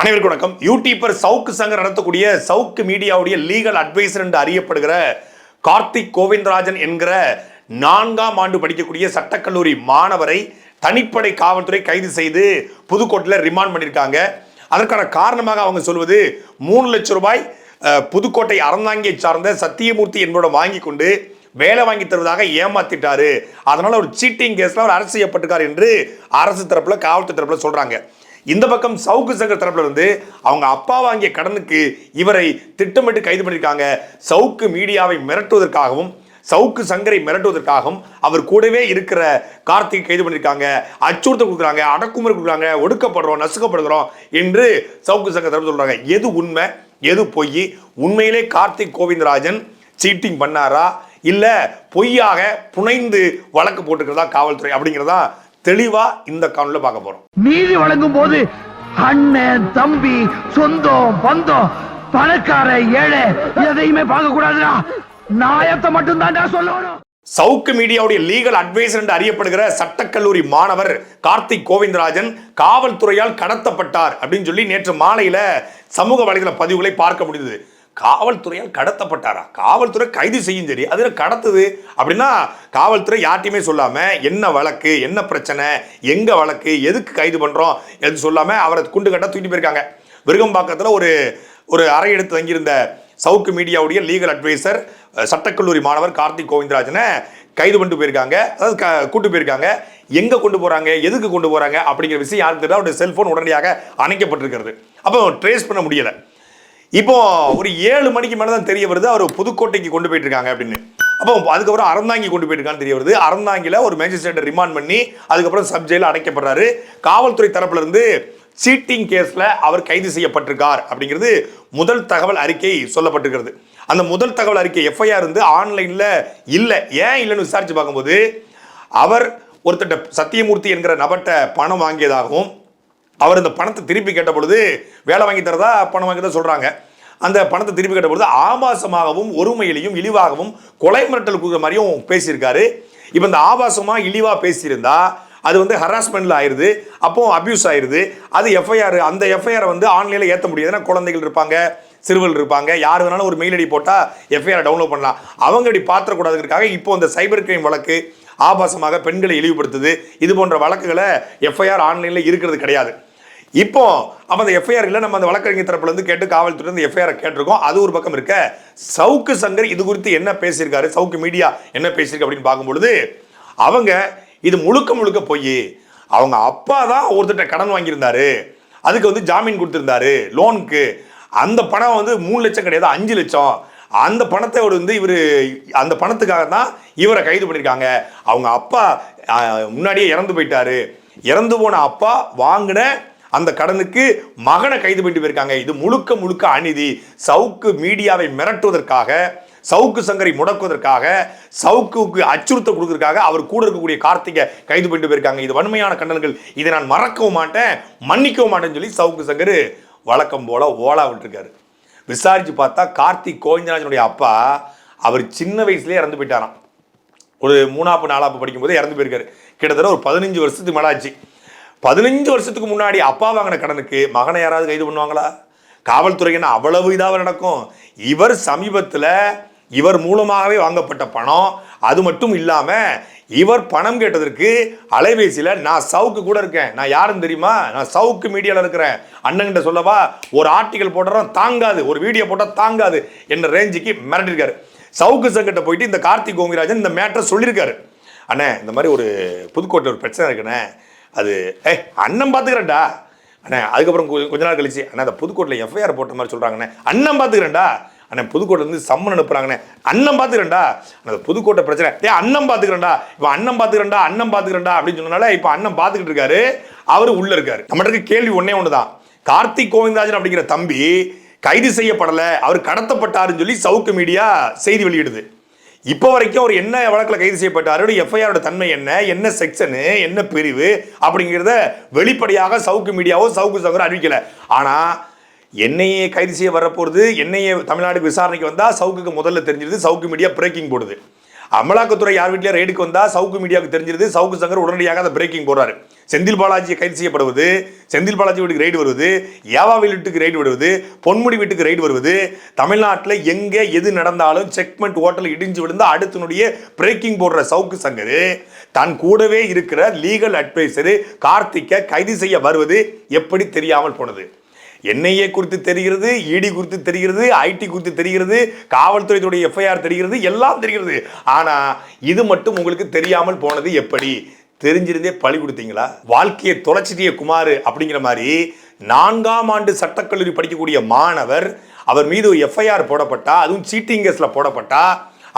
அனைவருக்கும் வணக்கம். யூடியூபர் சவுக்கு சங்கர் நடத்தக்கூடிய சவுக்கு மீடியாவுடைய லீகல் அட்வைசர் என்று அறியப்படுகிற கார்த்திக் கோவிந்தராஜன் என்கிற நான்காம் ஆண்டு படிக்கக்கூடிய சட்டக்கல்லூரி மாணவரை தனிப்படை காவல்துறை கைது செய்து புதுக்கோட்டையில் ரிமாண்ட் பண்ணியிருக்காங்க. அதற்கான காரணமாக அவங்க சொல்வது மூணு லட்சம் ரூபாய் புதுக்கோட்டை அறந்தாங்கியை சார்ந்த சத்தியமூர்த்தி என்போட வாங்கி கொண்டு வேலை வாங்கி தருவதாக ஏமாத்திட்டாரு. அதனால ஒரு சீட்டிங் கேஸ்ல அவர் அரசு செய்யப்பட்டிருக்கார் என்று அரசு தரப்புல காவல்துறை தரப்புல சொல்றாங்க. இந்த பக்கம் சவுக்கு சங்கர் தரப்புல இருந்து அவங்க அப்பா வாங்கிய கடனுக்கு இவரை திட்டமிட்டு கைது பண்ணியிருக்காங்க. சவுக்கு மீடியாவை மிரட்டுவதற்காகவும் சவுக்கு சங்கரை மிரட்டுவதற்காகவும் அவர் கூடவே இருக்கிற கார்த்திக் கைது பண்ணியிருக்காங்க. அச்சுறுத்தல் கொடுக்குறாங்க அடக்குமுறை கொடுக்குறாங்க ஒடுக்கப்படுறோம் நசுக்கப்படுகிறோம் என்று சவுக்கு சங்கர் தரப்பு சொல்றாங்க. எது உண்மை எது பொய்? உண்மையிலே கார்த்திக் கோவிந்தராஜன் சீட்டிங் பண்ணாரா? இல்லை பொய்யாக புனைந்து வழக்கு போட்டுக்கிறதா காவல்துறை அப்படிங்கிறதா தெளிவா இந்த காணொலியில பார்க்க போறோம். நீதி வழங்கும் போது அண்ணன் தம்பி சொந்தம் பந்தம் பணக்கார ஏழை எதையுமே பார்க்க கூடாதுடா. நாயத்தை மட்டும் தான்டா சொல்லணும். சவுக்கு மீடியாவுடைய லீகல் அட்வைசர் என்று அறியப்படுகிற சட்டக்கல்லூரி மாணவர் கார்த்திக் கோவிந்தராஜன் காவல்துறையால் கடத்தப்பட்டார் அப்படின்னு சொல்லி நேற்று மாலையில சமூக வலைதள பதிவுகளை பார்க்க முடிந்தது. காவல்துறையால் கடத்தப்பட்டாரா? காவல்துறை கைது செய்யும் சரி அதில் கடத்துது? அப்படின்னா காவல்துறை யார்ட்டையுமே சொல்லாம என்ன வழக்கு என்ன பிரச்சனை எங்க வழக்கு எதுக்கு கைது பண்றோம் எது சொல்லாம அவரை குண்டு கட்ட தூக்கிட்டு போயிருக்காங்க. விருகம்பாக்கத்தில் ஒரு ஒரு அறை எடுத்து தங்கியிருந்த சவுக்கு மீடியாவுடைய லீகல் அட்வைசர் சட்டக்கல்லூரி மாணவர் கார்த்திக் கோவிந்தராஜனை கைது பண்ணிட்டு போயிருக்காங்க. அதாவது க- கூட்டு போயிருக்காங்க. எங்க கொண்டு போறாங்க? எதுக்கு கொண்டு போறாங்க? அப்படிங்கிற விஷயம் யாருக்கு தெரியல. அவருடைய செல்போன் உடனடியாக அணைக்கப்பட்டிருக்கிறது. அப்போ ட்ரேஸ் பண்ண முடியலை. இப்போ ஒரு ஏழு மணிக்கு மேலே தான் தெரிய வருது. அவர் புதுக்கோட்டைக்கு கொண்டு போயிட்டு இருக்காங்க அப்படின்னு. அப்போ அதுக்கப்புறம் அறந்தாங்கி கொண்டு போயிருக்கான்னு தெரிய வருது. அறந்தாங்கில ஒரு மேஜிஸ்ட்ரேட்டை ரிமாண்ட் பண்ணி அதுக்கப்புறம் சப் ஜெயில அடைக்கப்படுறாரு. காவல்துறை தரப்புல இருந்து சீட்டிங் கேஸ்ல அவர் கைது செய்யப்பட்டிருக்கார் அப்படிங்கிறது முதல் தகவல் அறிக்கை சொல்லப்பட்டிருக்கிறது. அந்த முதல் தகவல் அறிக்கை எஃப்ஐஆர் வந்து ஆன்லைன்ல இல்லை. ஏன் இல்லைன்னு விசாரிச்சு பார்க்கும்போது அவர் ஒருத்தட்ட சத்தியமூர்த்தி என்கிற நபர்கிட்ட பணம் வாங்கியதாகவும் அவர் இந்த பணத்தை திருப்பி கேட்ட பொழுது வேலை வாங்கி தரதா பணம் வாங்கி தான் சொல்கிறாங்க அந்த பணத்தை திருப்பி கேட்ட பொழுது ஆபாசமாகவும் ஒருமையிலையும் இழிவாகவும் கொலை மிரட்டல் கொடுக்குற மாதிரியும் பேசியிருக்காரு. இப்போ இந்த ஆபாசமாக இழிவாக பேசியிருந்தா அது வந்து ஹராஸ்மெண்ட்டில் ஆயிடுது அப்போ அப்யூஸ் ஆயிடுது அது எஃப்ஐஆர் அந்த எஃப்ஐஆரை வந்து ஆன்லைனில் ஏற்ற முடியாது. ஏன்னா குழந்தைகள் இருப்பாங்க சிறுவர்கள் இருப்பாங்க யார் வேணாலும் ஒரு மெயில் ஐடி போட்டால் எஃப்ஐஆர் டவுன்லோட் பண்ணலாம். அவங்க இப்படி பாத்திரக்கூடாதுக்காக இப்போ இந்த சைபர் கிரைம் வழக்கு ஆபாசமாக பெண்களை இழிவுபடுத்துது. இது போன்ற வழக்குகளை எஃப்ஐஆர் ஆன்லைனில் இருக்கிறது கிடையாது. இப்போ அப்போ அந்த எஃப்ஐஆர்ல நம்ம அந்த வழக்கறிஞர் தரப்புலேருந்து கேட்டு காவல்துறை அந்த எஃப்ஐஆர் கேட்டிருக்கோம். அது ஒரு பக்கம் இருக்க சவுக்கு சங்கர் இது குறித்து என்ன பேசியிருக்காரு சவுக்கு மீடியா என்ன பேசியிருக்கு அப்படின்னு பார்க்கும்பொழுது அவங்க இது முழுக்க முழுக்க போய். அவங்க அப்பா தான் ஒருத்தட்ட கடன் வாங்கியிருந்தாரு. அதுக்கு வந்து ஜாமீன் கொடுத்துருந்தாரு லோனுக்கு. அந்த பணம் வந்து மூணு லட்சம் கிடையாது அஞ்சு லட்சம். அந்த பணத்தை வந்து இவர் அந்த பணத்துக்காக தான் இவரை கைது பண்ணியிருக்காங்க. அவங்க அப்பா முன்னாடியே இறந்து போயிட்டாரு. இறந்து போன அப்பா வாங்கின அந்த கடனுக்கு மகனை கைது பண்ணிட்டு போயிருக்காங்க. இது முழுக்க முழுக்க அநீதி. சவுக்கு மீடியாவை மிரட்டுவதற்காக சவுக்கு சங்கரை முடக்குவதற்காக சவுக்குக்கு அச்சுறுத்தல் கொடுக்கறதுக்காக அவர் கூட இருக்கக்கூடிய கார்த்திகை கைது பண்ணிட்டு போயிருக்காங்க. இது வன்மையான கண்டனங்கள். இதை நான் மறக்கவும் மாட்டேன் மன்னிக்கவும் மாட்டேன்னு சொல்லி சவுக்கு சங்கர் வழக்கம் போல ஓலா விட்டுருக்காரு. விசாரிச்சு பார்த்தா கார்த்திக் கோவிந்தராஜனுடைய அப்பா அவர் சின்ன வயசுலேயே இறந்து போயிட்டாராம். ஒரு மூணாப்பு நாலாப்பு படிக்கும்போது இறந்து போயிருக்காரு. கிட்டத்தட்ட ஒரு பதினஞ்சு வருஷத்துக்கு மேல ஆச்சு பதினஞ்சு வருஷத்துக்கு முன்னாடி அப்பா வாங்கின கடனுக்கு மகனை யாராவது கைது பண்ணுவாங்களா? காவல்துறை என்ன அவ்வளவு இதாக நடக்கும். இவர் சமீபத்தில் இவர் மூலமாகவே வாங்கப்பட்ட பணம் அது மட்டும் இல்லாமல் இவர் பணம் கேட்டதற்கு அலைபேசியில் நான் சவுக்கு கூட இருக்கேன். நான் யாருன்னு தெரியுமா? நான் சவுக்கு மீடியாவில் இருக்கிறேன். அண்ணன்கிட்ட சொல்லவா? ஒரு ஆர்டிக்கல் போடுறோம் தாங்காது. ஒரு வீடியோ போட்டால் தாங்காது என்ற ரேஞ்சுக்கு மிரட்டிருக்காரு சவுக்கு சங்கிட்ட போயிட்டு இந்த கார்த்திக் கோங்கிராஜன் இந்த மேட்டரை சொல்லியிருக்காரு. அண்ணே இந்த மாதிரி ஒரு புதுக்கோட்டை ஒரு பிரச்சனை இருக்குண்ணே. அது ஏ அண்ணன் பார்த்துக்கிறேன்டா அண்ணே அதுக்கப்புறம் கொஞ்ச கொஞ்ச நாள் கழிச்சு அண்ணா அந்த புதுக்கோட்டில் எஃப்ஐஆர் போட்ட மாதிரி சொல்கிறாங்கண்ணே அண்ணன் பார்த்துக்கிறேன்டா அண்ணன் புதுக்கோட்டையிலேருந்து சம்மன் அனுப்புகிறாங்கண்ணே அண்ணன் பார்த்துக்கிறேன்டா அந்த புதுக்கோட்டை பிரச்சனை. ஏ அண்ணன் பார்த்துக்கிறேன்டா இப்போ அண்ணன் பார்த்துக்கிறேன்டா அண்ணன் பார்த்துக்கிறேன்டா அப்படின்னு சொன்னனால இப்போ அண்ணன் பார்த்துக்கிட்டு இருக்காரு. அவர் உள்ளே இருக்காரு. நம்மகிட்ட இருக்க கேள்வி ஒன்றே ஒன்று தான் கார்த்திக் கோவிந்தராஜன் அப்படிங்கிற தம்பி கைது செய்யப்படலை. அவர் கடத்தப்பட்டாருன்னு சொல்லி சவுக்கு மீடியா செய்தி வெளியிடுது. இப்போ வரைக்கும் அவர் என்ன வழக்கில் கைது செய்யப்பட்டாரு? எஃப்ஐஆரோட தன்மை என்ன? என்ன செக்ஷனு என்ன பிரிவு? அப்படிங்கிறத வெளிப்படையாக சவுக்கு மீடியாவோ சவுக்கு சவுக்கு அறிவிக்கல. ஆனால் என்னையே கைது செய்ய வரப்போகிறது என்னையே தமிழ்நாடு விசாரணைக்கு வந்தால் சவுக்குக்கு முதல்ல தெரிஞ்சிருது சவுக்கு மீடியா பிரேக்கிங் போடுது. அமலாக்கத்துறை யார் வீட்லயே ரைடுக்கு வந்தா சவுக்கு மீடியாவுக்கு தெரிஞ்சிருது. சவுக்கு சங்கர் உடனடியாக அதை பிரேக்கிங் போறாரு. செந்தில் பாலாஜி கைது செய்யப்படுவது செந்தில் பாலாஜி வீட்டுக்கு ரைடு வருவது யாவாவில் வீட்டுக்கு ரைடு வருவது பொன்முடி வீட்டுக்கு ரைடு வருவது தமிழ்நாட்டில் எங்கே எது நடந்தாலும் செக்மெண்ட் ஹோட்டல் இடிஞ்சு விழுந்து அடுத்தனுடைய பிரேக்கிங் போடுற சவுக்கு சங்கர் தன் கூடவே இருக்கிற லீகல் அட்வைசரு கார்த்திக்கை கைது செய்ய வருவது எப்படி தெரியாமல் போனது? என்ஐஏ குறித்து தெரிகிறது இடி குறித்து தெரிகிறது ஐடி குறித்து தெரிகிறது காவல்துறையுடைய எஃப்ஐஆர் தெரிகிறது எல்லாம் தெரிகிறது. ஆனால் இது மட்டும் உங்களுக்கு தெரியாமல் போனது எப்படி? தெரிஞ்சிருந்தே பழி கொடுத்தீங்களா? வாழ்க்கையை தொலைச்சிட்டிய குமார் அப்படிங்கிற மாதிரி நான்காம் ஆண்டு சட்டக்கல்லூரி படிக்கக்கூடிய மாணவர் அவர் மீது எஃப்ஐஆர் போடப்பட்டா அதுவும் சீட்டிங் கேஸில் போடப்பட்டா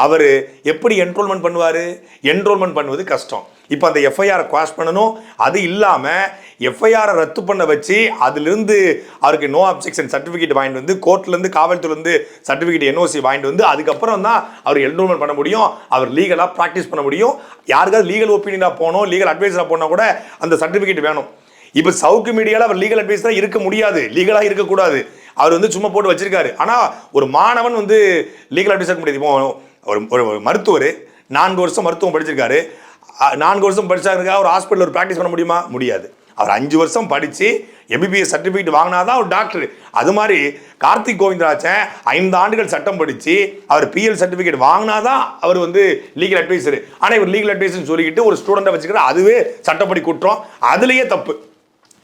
அவர் எப்படி என்ரோல்மெண்ட் பண்ணுவார்? என்ரோல்மெண்ட் பண்ணுவது கஷ்டம். இப்போ அந்த எஃப்ஐஆரை குவாஷ் பண்ணணும். அது இல்லாமல் எஃப்ஐஆரை ரத்து பண்ண வச்சு அதுலேருந்து அவருக்கு நோ அப்செக்ஷன் சர்டிஃபிகேட் வாங்கிட்டு வந்து கோர்ட்லேருந்து காவல்துறையிலேருந்து சர்டிஃபிகேட் என்ஓசி வாங்கிட்டு வந்து அதுக்கப்புறம் தான் அவர் என்ரோல்மெண்ட் பண்ண முடியும் அவர் லீகலாக ப்ராக்டிஸ் பண்ண முடியும். யாருக்காவது லீகல் ஒப்பீனியனாக போகணும் லீகல் அட்வைஸராக போனால் கூட அந்த சர்டிஃபிகேட் வேணும். இப்போ சவுக்கு மீடியாவில் அவர் லீகல் அட்வைஸராக இருக்க முடியாது லீகலாக இருக்கக்கூடாது அவர் வந்து சும்மா போட்டு வச்சிருக்காரு. ஆனால் ஒரு மாணவன் வந்து லீகல் அட்வைஸ் இருக்க முடியாது. இப்போ ஒரு ஒரு மருத்துவர் நான்கு வருஷம் மருத்துவம் படிச்சிருக்காரு. நான்கு வருஷம் படிச்சாருக்கா ஒரு ஹாஸ்பிட்டல் ஒரு ப்ராக்டிஸ் பண்ண முடியுமா? முடியாது. அவர் அஞ்சு வருஷம் படித்து எம்பிபிஎஸ் சர்டிஃபிகேட் வாங்கினாதான் ஒரு டாக்டர் அது மாதிரி கார்த்திக் கோவிந்தராஜன் ஐந்து ஆண்டுகள் சட்டம் படித்து அவர் பிஎல் சர்டிஃபிகேட் வாங்கினாதான் அவர் வந்து லீகல் அட்வைசர் ஆனால் இவர் லீகல் அட்வைசர்னு சொல்லிக்கிட்டு ஒரு ஸ்டூடெண்ட்டை வச்சுக்கிற அதுவே சட்டப்படி குற்றம். அதுலேயே தப்பு.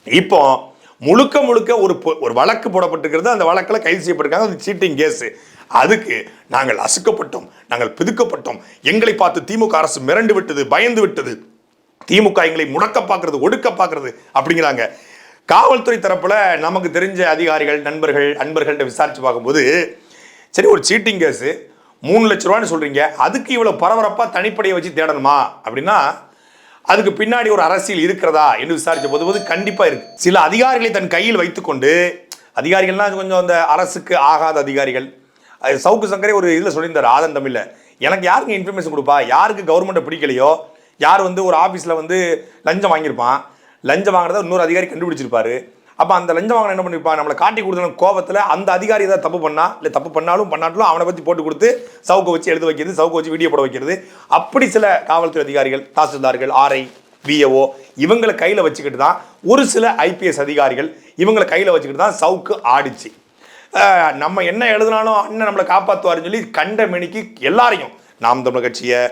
இப்போ முழுக்க முழுக்க ஒரு ஒரு வழக்கு போடப்பட்டிருக்கிறது அந்த வழக்கில் கைது செய்யப்பட்டிருக்காங்க. அது சீட்டிங் கேஸு அதுக்கு நாங்கள் அசுக்கப்பட்டோம். நாங்கள் பிதுக்கப்பட்டோம். எங்களை பார்த்து திமுக அரசு மிரண்டு விட்டது பயந்து விட்டது. திமுக எங்களை முடக்க பார்க்கறது ஒடுக்க பார்க்கறது அப்படிங்கிறாங்க. காவல்துறை தரப்புல நமக்கு தெரிஞ்ச அதிகாரிகள் நண்பர்கள் அன்பர்கள்ட்ட விசாரிச்சு பார்க்கும்போது சரி ஒரு சீட்டிங் கேஸு மூணு லட்ச ரூபான்னு சொல்கிறீங்க அதுக்கு இவ்வளோ பரபரப்பாக தனிப்படையை வச்சு தேடணுமா? அப்படின்னா அதுக்கு பின்னாடி ஒரு அரசியல் இருக்கிறதா என்று விசாரித்த போது போது கண்டிப்பாக இருக்குது சில அதிகாரிகளை தன் கையில் வைத்துக்கொண்டு அதிகாரிகள்னா கொஞ்சம் அந்த அரசுக்கு ஆகாத அதிகாரிகள். அது சவுக்கு சங்கரே ஒரு இதில் சொல்லியிருந்தார் ஆதன் தமிழில் எனக்கு யாருங்க இன்ஃபர்மேஷன் கொடுப்பா? யாருக்கு கவர்மெண்ட்டை பிடிக்கலையோ? யார் வந்து ஒரு ஆஃபீஸில் வந்து லஞ்சம் வாங்கியிருப்பான்? லஞ்சம் வாங்குறத இன்னொரு அதிகாரி கண்டுபிடிச்சிருப்பாரு. அப்போ அந்த லஞ்சம் வாங்கின என்ன பண்ணிருப்பான் நம்மளை காட்டி கொடுத்தன கோபத்தில் அந்த அதிகாரி ஏதாவது தப்பு பண்ணா இல்லை தப்பு பண்ணாலும் பண்ணாட்டிலும் அவனை பற்றி போட்டு கொடுத்து சவுக்கை வச்சு எழுத வைக்கிறது சவுக்கை வச்சு வீடியோ போட வைக்கிறது. அப்படி சில காவல்துறை அதிகாரிகள் தாசில்தார்கள் ஆர்ஐ விஏஓ இவங்களை கையில் வச்சுக்கிட்டு தான் ஒரு சில ஐபிஎஸ் அதிகாரிகள் இவங்களை கையில் வச்சுக்கிட்டு தான் சவுக்கு ஆடிச்சு. நம்ம என்ன எழுதினாலும் அண்ணன் நம்மளை காப்பாற்றுவாருன்னு சொல்லி கண்ட மெனிக்கு எல்லாரையும் நாம் தமிழ் கட்சியை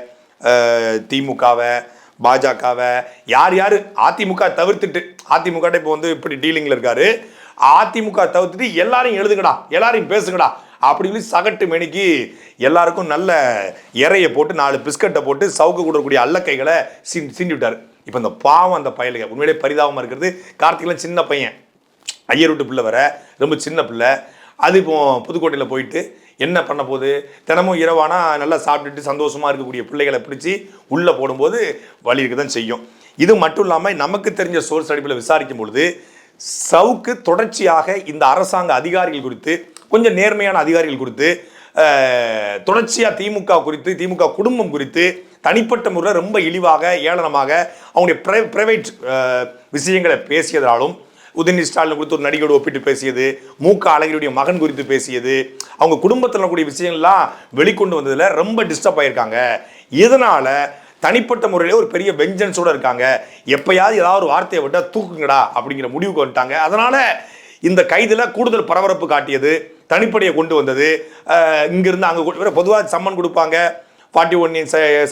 திமுகவை பாஜகவை யார் யார் அதிமுக தவிர்த்துட்டு அதிமுக இப்போ வந்து இப்படி டீலிங்கில் இருக்காரு. அதிமுக தவிர்த்துட்டு எல்லாரையும் எழுதுங்கடா எல்லாரையும் பேசுங்கடா அப்படின்னு சகட்டு மெனிக்கு எல்லாருக்கும் நல்ல இறையை போட்டு நாலு பிஸ்கட்டை போட்டு சவுக்கு கொடுக்கக்கூடிய அல்லக்கைகளை சீண்டி சீண்டி விட்டார் இப்போ இந்த பாவம் அந்த பயலுக உண்மையிலே பரிதாபமாக இருக்கிறது. கார்த்திகெலாம் சின்ன பையன். ஐயர் விட்டு பிள்ளை வர ரொம்ப சின்ன பிள்ளை. அது இப்போ புதுக்கோட்டையில் போயிட்டு என்ன பண்ண போகுது? தினமும் இரவானா நல்லா சாப்பிட்டுட்டு சந்தோஷமாக இருக்கக்கூடிய பிள்ளைகளை பிடிச்சி உள்ளே போடும்போது வழி இருக்க தான் செய்யும். இது மட்டும் இல்லாமல் நமக்கு தெரிஞ்ச சோர்ஸ் அடிப்பில் விசாரிக்கும் பொழுது சவுக்கு தொடர்ச்சியாக இந்த அரசாங்க அதிகாரிகள் குறித்து கொஞ்சம் நேர்மையான அதிகாரிகள் குறித்து தொடர்ச்சியாக திமுக குறித்து திமுக குடும்பம் குறித்து தனிப்பட்ட முறையில் ரொம்ப இழிவாக ஏளனமாக அவங்களுடைய ப்ரைவேட் விஷயங்களை பேசியதாலும் உதயநிதி ஸ்டாலின் குறித்து ஒரு நடிகரோடு ஒப்பிட்டு பேசியது மு க அழகிரியுடைய மகன் குறித்து பேசியது அவங்க குடும்பத்தில் கூடிய விஷயங்கள்லாம் வெளிக்கொண்டு வந்ததில் ரொம்ப டிஸ்டர்ப் ஆயிருக்காங்க. இதனால தனிப்பட்ட முறையிலே ஒரு பெரிய வெஞ்சன்ஸோட இருக்காங்க. எப்பயாவது ஏதாவது ஒரு வார்த்தையை விட்டால் தூக்குங்கடா அப்படிங்கிற முடிவுக்கு வந்துட்டாங்க. அதனால இந்த கைதில் கூடுதல் பரபரப்பு காட்டியது தனிப்படையை கொண்டு வந்தது. இங்கேருந்து இங்கிருந்து அங்கே பொதுவாக சம்மன் கொடுப்பாங்க. ஃபார்ட்டி ஒன்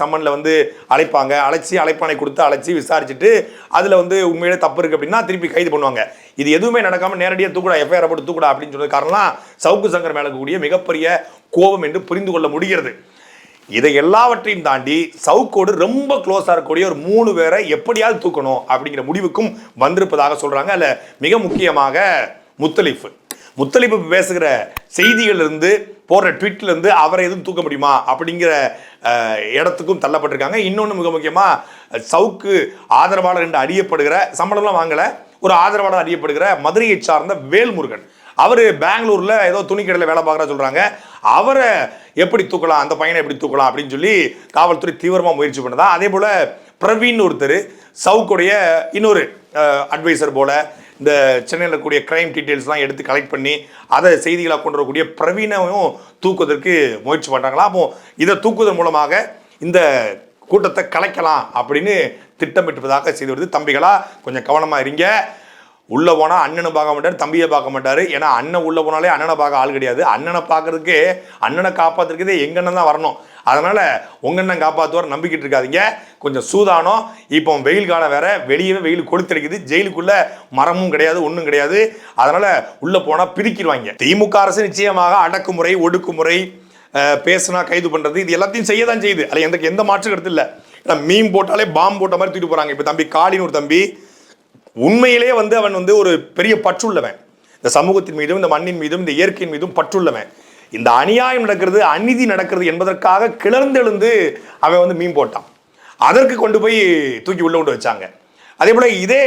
சம்மனில் வந்து அழைப்பாங்க. அழைச்சி அழைப்பானை கொடுத்து அழைச்சி விசாரிச்சுட்டு அதில் வந்து உண்மையிலே தப்பு இருக்குது அப்படின்னா திருப்பி கைது பண்ணுவாங்க. இது எதுவுமே நடக்காமல் நேரடியாக தூக்குடா எஃப்ஐஆர் போட்டு தூக்குடா அப்படின்னு சொன்னது காரணம் சவுக்கு சங்கர் மேலே இருக்கக்கூடிய மிகப்பெரிய கோபம் என்று புரிந்து கொள்ள முடிகிறது. இதை எல்லாவற்றையும் தாண்டி சவுக்கோடு ரொம்ப க்ளோஸாக இருக்கக்கூடிய ஒரு மூணு பேரை எப்படியாவது தூக்கணும் அப்படிங்கிற முடிவுக்கும் வந்திருப்பதாக சொல்கிறாங்க அதில் மிக முக்கியமாக முத்தலிஃபு முத்தலிப்பு பேசுகிற செய்திகள் இருந்து போடுற ட்வீட்ல இருந்து அவரை எதுவும் தூக்க முடியுமா அப்படிங்கிற இடத்துக்கும் தள்ளப்பட்டிருக்காங்க. இன்னொன்று மிக முக்கியமாக சவுக்கு ஆதரவாளர் என்று அறியப்படுகிற சம்பளம்லாம் வாங்கலை. ஒரு ஆதரவாளர் அறியப்படுகிற மதுரையை சார்ந்த வேல்முருகன். அவர் பெங்களூரில் ஏதோ துணிக்கடையில் வேலை பார்க்குறா சொல்கிறாங்க அவரை எப்படி தூக்கலாம் அந்த பையனை எப்படி தூக்கலாம் அப்படின்னு சொல்லி காவல்துறை தீவிரமாக முயற்சி பண்ணதா. அதே போல் பிரவீன் ஒருத்தர் சவுக்குடைய இன்னொரு அட்வைசர் போல் இந்த சென்னையில் இருக்கக்கூடிய கிரைம் டீட்டெயில்ஸ்லாம் எடுத்து கலெக்ட் பண்ணி அதை செய்திகளாக கொண்டு வரக்கூடிய பிரவீனையும் தூக்குவதற்கு முயற்சி பண்ணுறாங்களா அப்போ இதை தூக்குவதன் மூலமாக இந்த கூட்டத்தை கலைக்கலாம் அப்படின்னு திட்டமிட்டுவதாக செய்து வருது. தம்பிகளா கொஞ்சம் கவனமாக இருங்க. உள்ள போனால் அண்ணனை பார்க்க மாட்டார் தம்பியை பார்க்க மாட்டார். ஏன்னா அண்ணன் உள்ள போனாலே அண்ணனை பார்க்க ஆள் கிடையாது. அண்ணனை பார்க்கறதுக்கு அண்ணனை காப்பாத்துறதுக்கே எங்கண்ணன் தான் வரணும். அதனால் உங்க அண்ணன் நம்பிக்கிட்டு இருக்காதீங்க. கொஞ்சம் சூதானம். இப்போ வெயில் காலம் வேற வெளியவே வெயில் கொளுத்தடிக்குது ஜெயிலுக்குள்ளே மரமும் கிடையாது ஒன்றும் கிடையாது. அதனால் உள்ளே போனால் பிரிக்கிடுவாங்க திமுக அரசு நிச்சயமாக அடக்குமுறை ஒடுக்குமுறை பேசுனா கைது பண்ணுறது இது எல்லாத்தையும் செய்ய தான் செய்யுது. அதில் எந்த எந்த மாற்று கருத்து இல்லை. ஏன்னா மீன் போட்டாலே பாம் போட்ட மாதிரி தூக்கிட்டு போகிறாங்க இப்போ தம்பி காளின்னு ஒரு தம்பி உண்மையிலே வந்து அவன் வந்து ஒரு பெரிய பற்றுள்ளவன். இந்த சமூகத்தின் மீதும் இந்த மண்ணின் மீதும் இந்த இயற்கையின் மீதும் பற்றுள்ளவன். இந்த அநியாயம் நடக்கிறது அநீதி நடக்கிறது என்பதற்காக கிளர்ந்தெழுந்து அவன் வந்து மீன் போட்டான். அதற்கு கொண்டு போய் தூக்கி உள்ள கொண்டு வச்சாங்க. அதே போல் இதே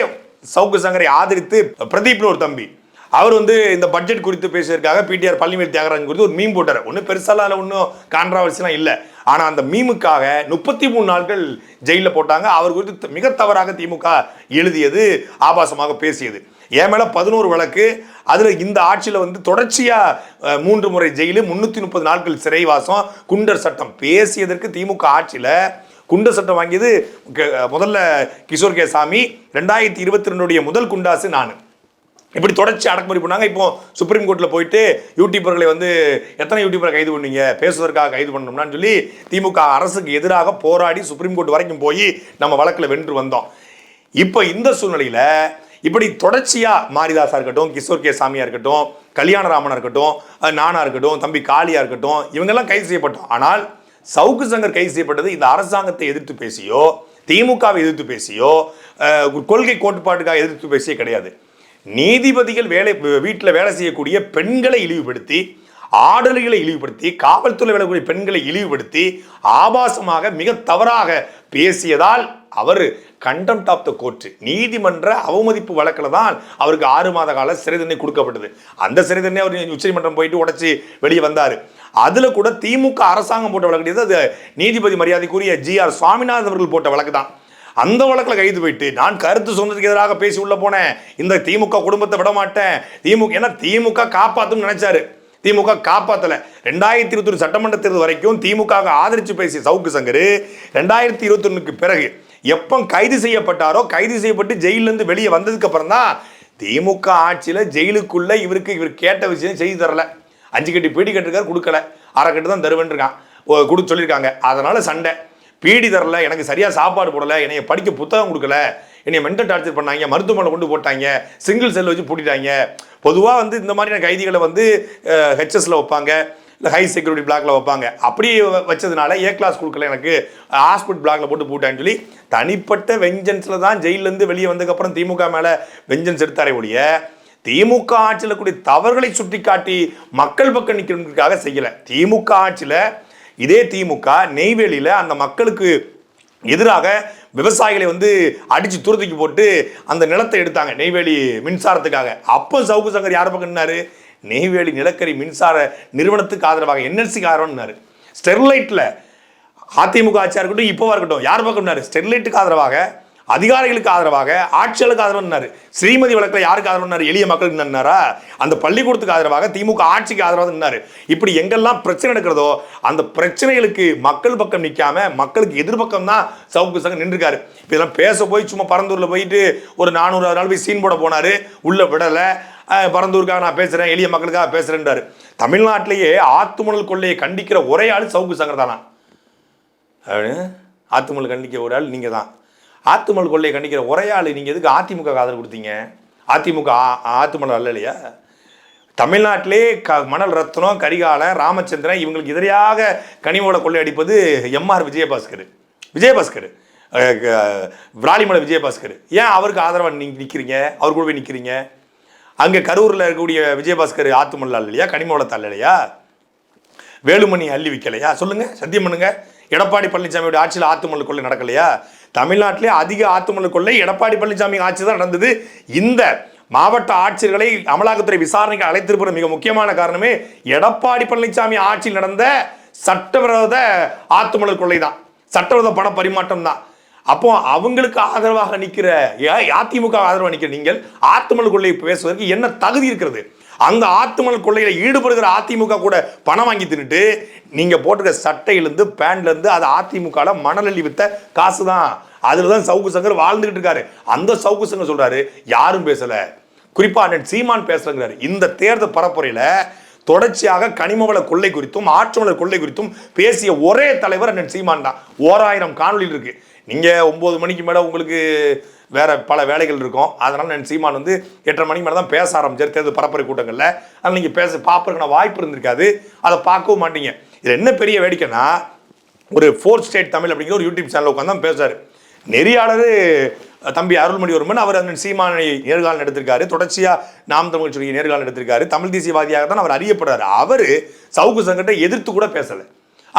சவுக்கு சங்கரை ஆதரித்து பிரதீப்னு ஒரு தம்பி அவர் வந்து இந்த பட்ஜெட் குறித்து பேசுறதுக்காக பிடிஆர் பழனிவேல் தியாகராஜன் குறித்து ஒரு மீம் போட்டார். ஒன்றும் பெருசாலாம் அதில் ஒன்றும் கான்ட்ராவர்சிலாம் இல்லை. ஆனால் அந்த மீமுக்காக முப்பத்தி மூணு நாட்கள் ஜெயிலில் போட்டாங்க. அவர் குறித்து மிக தவறாக திமுக எழுதியது ஆபாசமாக பேசியது. என் மேலே பதினோரு வழக்கு. அதில் இந்த ஆட்சியில் வந்து தொடர்ச்சியாக மூன்று முறை ஜெயிலு முந்நூற்றி முப்பது நாட்கள் சிறைவாசம் குண்டர் சட்டம் பேசியதற்கு திமுக ஆட்சியில் குண்டர் சட்டம் வாங்கியது க- முதல்ல கிஷோர் கே சாமி ரெண்டாயிரத்தி இருபத்தி ரெண்டுடைய முதல் குண்டாசு நான். இப்படி தொடர்ச்சி அடக்குமுறை பண்ணாங்க. இப்போ சுப்ரீம் கோர்ட்டில் போயிட்டு யூடியூபர்களை வந்து எத்தனை யூடியூபரை கைது பண்ணீங்க? பேசுவதற்காக கைது பண்ணணும்னான்னு சொல்லி திமுக அரசுக்கு எதிராக போராடி சுப்ரீம் கோர்ட் வரைக்கும் போய் நம்ம வழக்கில் வென்று வந்தோம். இப்போ இந்த சூழ்நிலையில் இப்படி தொடர்ச்சியாக மாரிதாஸாக இருக்கட்டும் கிஷோர் கே சாமியாக இருக்கட்டும் கல்யாணராமனாக இருக்கட்டும் நானாக நானா இருக்கட்டும் தம்பி காளியாக இருக்கட்டும் இவங்கெல்லாம் கைது செய்யப்பட்டோம். ஆனால் சவுக்கு சங்கர் கைது செய்யப்பட்டது இந்த அரசாங்கத்தை எதிர்த்து பேசியோ திமுகவை எதிர்த்து பேசியோ கொள்கை கோட்பாட்டுக்காக எதிர்த்து பேசியே கிடையாது. நீதிபதிகள் வேலை வீட்டில் வேலை செய்யக்கூடிய பெண்களை இழிவுபடுத்தி ஆடல்களை இழிவுபடுத்தி காவல்துறை வேலை பெண்களை இழிவுபடுத்தி ஆபாசமாக மிக தவறாக பேசியதால் அவர் கண்டெம்ட் ஆஃப் த கோர்ட் நீதிமன்ற அவமதிப்பு வழக்கில் தான் அவருக்கு ஆறு மாத கால சிறை தண்டனை கொடுக்கப்பட்டது. அந்த சிறை தண்டனை அவர் உச்சநீதிமன்றம் போயிட்டு உடச்சி வெளியே வந்தார். அதில் கூட திமுக அரசாங்கம் போட்ட வழக்கு அது நீதிபதி மரியாதைக்குரிய ஜி ஆர் சுவாமிநாதன் அவர்கள் போட்ட வழக்கு தான். அந்த வழக்கில் கைது போயிட்டு நான் கருத்து சொன்னதுக்கு எதிராக பேசி உள்ள போனேன். இந்த திமுக குடும்பத்தை விட மாட்டேன். திமுக ஏன்னா திமுக காப்பாற்றும்னு நினைச்சாரு. திமுக காப்பாத்தல. ரெண்டாயிரத்தி இருபத்தி ஒரு சட்டமன்ற தேர்தல் வரைக்கும் திமுக ஆதரித்து ஆதரிச்சு பேசிய சவுக்கு சங்கர் ரெண்டாயிரத்தி இருபத்தி ஒண்ணுக்கு பிறகு எப்போ கைது செய்யப்பட்டாரோ கைது செய்யப்பட்டு ஜெயிலிருந்து வெளியே வந்ததுக்கு அப்புறம் தான் திமுக ஆட்சியில ஜெயிலுக்குள்ள இவருக்கு இவர் கேட்ட விஷயம் செய்து தரல. அஞ்சு கட்டி பீடி கட்டிருக்காரு கொடுக்கல. அரை கட்டு தான் தருவேன் இருக்கான் கொடுத்து சொல்லியிருக்காங்க. அதனால சண்டை. பீடி தரல எனக்கு சரியாக சாப்பாடு போடலை என்னைய படிக்க புத்தகம் கொடுக்கல என்னை மென்டல் டார்ச்சர் பண்ணாங்க மருத்துவமனை கொண்டு போட்டாங்க சிங்கிள் செல் வச்சு பூட்டிட்டாங்க. பொதுவாக வந்து இந்த மாதிரியான கைதிகளை வந்து ஹெச்எஸில் வைப்பாங்க இல்லை ஹை செக்யூரிட்டி பிளாக்ல வைப்பாங்க. அப்படி வச்சதுனால ஏ கிளாஸ் கொடுக்கல எனக்கு ஹாஸ்பிட்டல் பிளாக்ல போட்டு போட்டான்னு சொல்லி தனிப்பட்ட வெஞ்சன்ஸில் தான் ஜெயிலேருந்து வெளியே வந்ததுக்கப்புறம் திமுக மேலே வெஞ்சன்ஸ் எடுத்தாரே ஒழிய திமுக ஆட்சியில் கூடிய தவறுகளை சுட்டிக்காட்டி மக்கள் பக்கம் நிற்கிறதுக்காக செய்யலை. திமுக ஆட்சியில் இதே திமுக நெய்வேலியில் அந்த மக்களுக்கு எதிராக விவசாயிகளை வந்து அடிச்சு துரத்துக்கு போட்டு அந்த நிலத்தை எடுத்தாங்க நெய்வேலி மின்சாரத்துக்காக. அப்போ சவுக்கு சங்கர் யார் பக்கம் நின்னாரு? நெய்வேலி நிலக்கரி மின்சார நிறுவனத்துக்கு ஆதரவாக என்எல்சிக்கு ஆதரவாக ஸ்டெர்லைட்டில் அதிமுக ஆட்சியாக இருக்கட்டும் இப்போவாக இருக்கட்டும் யார் பக்கம்னாரு ஸ்டெர்லைட்டுக்கு ஆதரவாக அதிகாரிகளுக்கு ஆதரவாக ஆட்சியாளருக்கு ஆதரவுன்னாரு ஸ்ரீமதி வழக்கில் யாருக்கு ஆதரவுனாரு எளிய மக்களுக்கு நின்னாரா? அந்த பள்ளிக்கூடத்துக்கு ஆதரவாக திமுக ஆட்சிக்கு ஆதரவாக நின்னாரு. இப்படி எங்கெல்லாம் பிரச்சனை நடக்கிறதோ அந்த பிரச்சனைகளுக்கு மக்கள் பக்கம் நிற்காம மக்களுக்கு எதிர்பக்கம் தான் சவுக்கு சங்கம் நின்றுருக்காரு. இப்போ இதெல்லாம் பேச போய் சும்மா பரந்தூரில் போயிட்டு ஒரு நானூறு நாள் போய் சீன் போட போனார். உள்ள விடலை. பரந்தூருக்காக நான் பேசுகிறேன் எளிய மக்களுக்காக பேசுகிறேன்றாரு தமிழ்நாட்டிலேயே ஆத்துமணல் கொள்ளையை கண்டிக்கிற ஒரே ஆள் சவுக்கு சங்கர் தானா? ஆத்துமணல் கண்டிக்க ஒரு ஆள் நீங்கள் தான் ஆத்துமல் கொள்ளையை கண்டிக்கிற உரையாளி நீங்கள் எதுக்கு அதிமுக ஆதரவு கொடுத்தீங்க? அதிமுக ஆத்துமல் அல்ல இல்லையா? தமிழ்நாட்டிலே க மணல் ரத்னம் கரிகாலன் ராமச்சந்திரன் இவங்களுக்கு எதிராக கனிமவள கொள்ளை அடிப்பது எம்ஆர் விஜயபாஸ்கர். விஜயபாஸ்கர். விராலிமலை விஜயபாஸ்கர். ஏன் அவருக்கு ஆதரவாக நீங்கள் நிற்கிறீங்க அவர் கூட போய் நிற்கிறீங்க அங்கே கரூரில் இருக்கக்கூடிய விஜயபாஸ்கர் ஆத்துமல்ல இல்லையா? கனிமவளத்தால் இல்லையா? வேலுமணி அள்ளி விற்கலையா சொல்லுங்கள் சத்தியம் பண்ணுங்கள் எடப்பாடி பழனிசாமியோட ஆட்சியில் ஆத்துமல் கொள்ளை நடக்கலையா? தமிழ்நாட்டிலே அதிக ஆத்துமல்லு கொள்ளை எடப்பாடி பழனிசாமி ஆட்சி தான் நடந்தது. இந்த மாவட்ட ஆட்சியர்களை அமலாக்கத்துறை விசாரணைக்கு அழைத்திருப்பது மிக முக்கியமான காரணமே எடப்பாடி பழனிசாமி ஆட்சியில் நடந்த சட்டவிரோத ஆத்துமலர் கொள்ளை தான். சட்டவிரோத பண பரிமாற்றம் தான். அப்போ அவங்களுக்கு ஆதரவாக நிற்கிற ஏ- அதிமுக ஆதரவாக நிற்கிற நீங்கள் ஆத்துமலர் கொள்ளை பேசுவதற்கு என்ன தகுதி இருக்கிறது? அந்த ஆத்துமல் கொள்ளையில் ஈடுபடுகிற அதிமுக கூட பணம் வாங்கி தின்னுட்டு நீங்கள் போட்டிருக்க சட்டையிலேருந்து பேண்ட்லேருந்து அது அதிமுகவில் மணலள்ளி வித்த காசு தான் அதில் தான் சவுக்கு சங்கர் வாழ்ந்துக்கிட்டு இருக்காரு. அந்த சவுக்கு சங்கர் சொல்கிறாரு யாரும் பேசலை. குறிப்பாக அண்ணன் சீமான் பேசுறங்கிறாரு இந்த தேர்தல் பரப்புரையில் தொடர்ச்சியாக கனிமவள கொள்ளை குறித்தும் ஆற்றுமலர் கொள்ளை குறித்தும் பேசிய ஒரே தலைவர் அண்ணன் சீமான் தான். ஓராயிரம் காணொலியில் இருக்குது நீங்கள் ஒம்பது மணிக்கு மேலே உங்களுக்கு வேறு பல வேலைகள் இருக்கும். அதனால் நான் சீமான் வந்து எட்டரை மணிக்கு மேலே தான் பேச ஆரம்பிச்சார். தேர்தல் பரப்புரை கூட்டங்களில். அதனால் நீங்கள் பேச பார்ப்பதுக்கான வாய்ப்பு இருந்திருக்காது. அதை பார்க்கவும் மாட்டீங்க. இது என்ன பெரிய வேடிக்கைன்னா ஒரு ஃபோர்த் ஸ்டேட் தமிழ் அப்படிங்கிற ஒரு யூடியூப் சேனல் உட்காந்து தான் பேசுறாரு. நெறியாளர் தம்பி அருள்மொழிவர்மன் அவர் அந்த சீமானை நேர்காலம் எடுத்திருக்காரு. தொடர்ச்சியாக நாம் தமிழ் கட்சியுடைய நேர்காலம் எடுத்திருக்காரு. தமிழ் தேசியவாதியாக தான் அவர் அறியப்படுறாரு. அவர் சவுக்கு சங்கத்தை எதிர்த்து கூட பேசலை.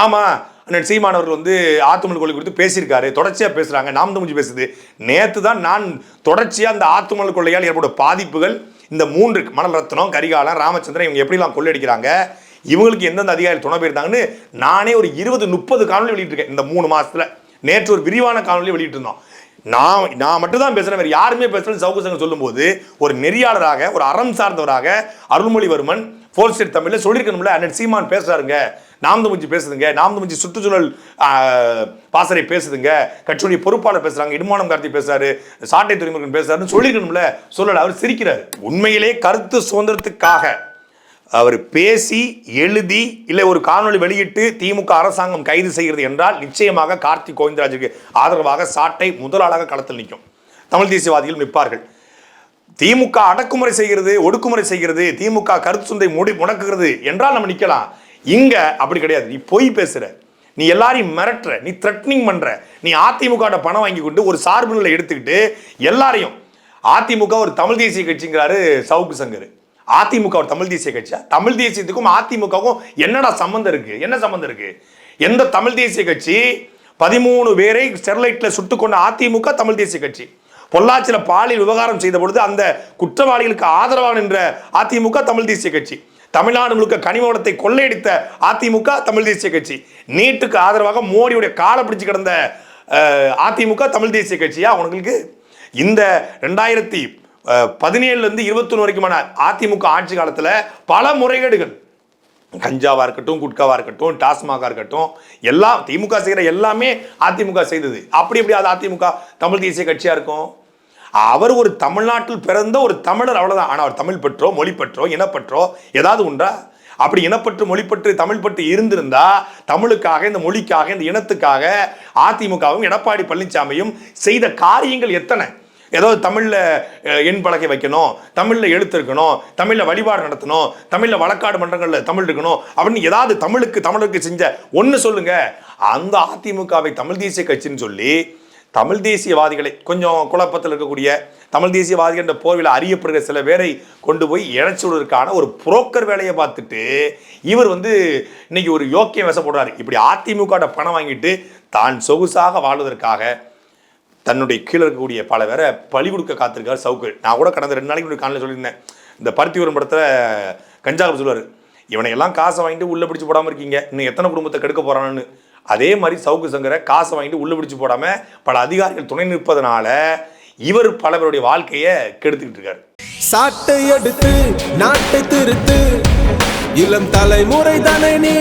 ஆமாம் அண்ணன் சீமானவர் வந்து ஆத்துமல் கொள்ளை குறித்து பேசியிருக்காரு. தொடர்ச்சியாக பேசுகிறாங்க நாம் தமிழ் பேசுது. நேற்று தான் நான் தொடர்ச்சியாக அந்த ஆத்துமல் கொள்ளையால் ஏற்படும் பாதிப்புகள் இந்த மூன்று மணல் ரத்னம் கரிகாலம் ராமச்சந்திரன் இவங்க எப்படிலாம் கொள்ளையடிக்கிறாங்க இவங்களுக்கு எந்தெந்த அதிகாரி துணை போயிருந்தாங்கன்னு நானே ஒரு இருபது முப்பது காணொலி வெளியிட்டிருக்கேன் இந்த மூணு மாதத்தில் நேற்று ஒரு விரிவான காணொலி வெளியிட்டிருந்தோம். நான் நான் மட்டும் தான் பேசுகிறேன் வேறு யாருமே பேசுகிறேன்னு சவுக்கு சங்கம் சொல்லும்போது ஒரு நெறியாளராக ஒரு அறம் சார்ந்தவராக அருள்மொழிவர்மன் ஃபோர் தமிழில் சொல்லியிருக்கணும்ல. அண்ணன் சீமான் பேசுறாருங்க. நாம் தமிஞ்சி பேசுதுங்க. நாம் தமிஞ்சி சுற்றுச்சூழல் பாசறை பேசுதுங்க. கட்சியுடைய பொறுப்பாளர் பேசுறாங்க. இடுமானம் கார்த்தி பேசுறாரு. சாட்டை துறைமுருகன் பேசுறாருன்னு சொல்லியிருக்கணும்ல. சொல்லல அவர் சிரிக்கிறார். உண்மையிலே கருத்து சுதந்திரத்துக்காக அவர் பேசி எழுதி இல்லை ஒரு காணொளி வெளியிட்டு திமுக அரசாங்கம் கைது செய்கிறது என்றால் நிச்சயமாக கார்த்திக் கோவிந்தராஜுக்கு ஆதரவாக சாட்டை முதலாளாக களத்தில் நிற்கும். தமிழ் தேசியவாதிகள் நிற்பார்கள். திமுக அடக்குமுறை செய்கிறது ஒடுக்குமுறை செய்கிறது திமுக கருத்து சந்தை முடி முடக்குகிறது என்றால் நம்ம நிற்கலாம் இங்க அப்படி கிடையாது. நீ பொய் பேசுற. நீ எல்லாரையும் மிரட்டுற. நீ த்ரெட்னிங் பண்ற. நீ அதிமுக பணம் வாங்கி கொண்டு ஒரு சார்பு நிலை எடுத்துக்கிட்டு எல்லாரையும் அதிமுக ஒரு தமிழ் தேசிய கட்சிங்கிறாரு சவுக்கு சங்கர். அதிமுக ஒரு தமிழ் தேசிய கட்சியா? தமிழ் தேசியத்துக்கும் அதிமுகவுக்கும் என்னடா சம்மந்தம் இருக்கு? என்ன சம்மந்தம் இருக்கு? எந்த தமிழ் தேசிய கட்சி பதிமூணு பேரை ஸ்டெர்லைட்ல சுட்டுக்கொண்ட அதிமுக தமிழ் தேசிய கட்சி. பொள்ளாச்சியில் பாலியல் விவகாரம் செய்த பொழுது அந்த குற்றவாளிகளுக்கு ஆதரவாக நின்ற அதிமுக தமிழ் தேசிய கட்சி. தமிழ்நாடு முழுக்க கனிமவளத்தை கொள்ளையடித்த அதிமுக தமிழ் தேசிய கட்சி. நீட்டுக்கு ஆதரவாக மோடியுடைய காலை பிடிச்சு கிடந்த அதிமுக தமிழ் தேசிய கட்சியா உங்களுக்கு இந்த ரெண்டாயிரத்தி பதினேழுல இருந்து இருபத்தொன்னு வரைக்குமான அதிமுக ஆட்சி காலத்தில் பல முறைகேடுகள் கஞ்சாவாக இருக்கட்டும் குட்காவாக இருக்கட்டும் டாஸ்மாகா இருக்கட்டும் எல்லாம் திமுக செய்கிற எல்லாமே அதிமுக செய்தது. அப்படி எப்படி அது அதிமுக? தமிழ் தேசிய கட்சியாக இருக்கும்? அவர் ஒரு தமிழ்நாட்டில் பிறந்த ஒரு தமிழர் அவ்வளோதான் ஆனால் அவர் தமிழ் பற்றோ மொழி பற்றோ இனப்பற்றோ ஏதாவது உண்டா அப்படி இனப்பற்று மொழிப்பற்று தமிழ் பற்று இருந்திருந்தா தமிழுக்காக இந்த மொழிக்காக இந்த இனத்துக்காக அதிமுகவும் எடப்பாடி பழனிசாமியும் செய்த காரியங்கள் எத்தனை? ஏதோ தமிழில் எண் பலகை வைக்கணும் தமிழில் எழுத்து இருக்கணும் தமிழில் வழிபாடு நடத்தணும் தமிழில் வழக்காடு மன்றங்களில் தமிழ் இருக்கணும் அப்படின்னு ஏதாவது தமிழுக்கு தமிழுக்கு செஞ்ச ஒன்று சொல்லுங்க. அந்த அதிமுகவை தமிழ் தேசிய கட்சின்னு சொல்லி தமிழ் தேசியவாதிகளை கொஞ்சம் குழப்பத்தில் இருக்கக்கூடிய தமிழ் தேசியவாதிகள் என்ற போர்வில் அறியப்படுகிற சில பேரை கொண்டு போய் இணைச்சுவதற்கான ஒரு புரோக்கர் வேலையை பார்த்துட்டு இவர் வந்து இன்னைக்கு ஒரு யோக்கியம் வசப்படுறாரு. இப்படி அதிமுக பணம் வாங்கிட்டு தான் சொகுசாக வாழ்வதற்காக தன்னுடைய கீழே இருக்கக்கூடிய பல வேற பழி கொடுக்க காத்திருக்கார் சவுக்கு. நான் கூட கடந்த ரெண்டு நாளைக்கு முன்னாடி காலையில் சொல்லியிருந்தேன். இந்த பருத்தி வரும் படத்தில் கஞ்சாகம் சொல்லுவார் இவனை எல்லாம் காசை வாங்கிட்டு உள்ளே பிடிச்சு போடாமல் இருக்கீங்க. இன்னும் எத்தனை குடும்பத்தை கெடுக்க போறான்னு அதே மாதிரி சவுக்கு சங்கரை காசை வாங்கிட்டு உள்ளே பிடிச்சு போடாமல் பல அதிகாரிகள் துணை நிற்பதனால இவர் பலவருடைய வாழ்க்கையை கெடுத்துக்கிட்டு இருக்காரு. சாட்டை எடுத்து நாட்டை திருத்து இளம் தலைமுறை தானே நீ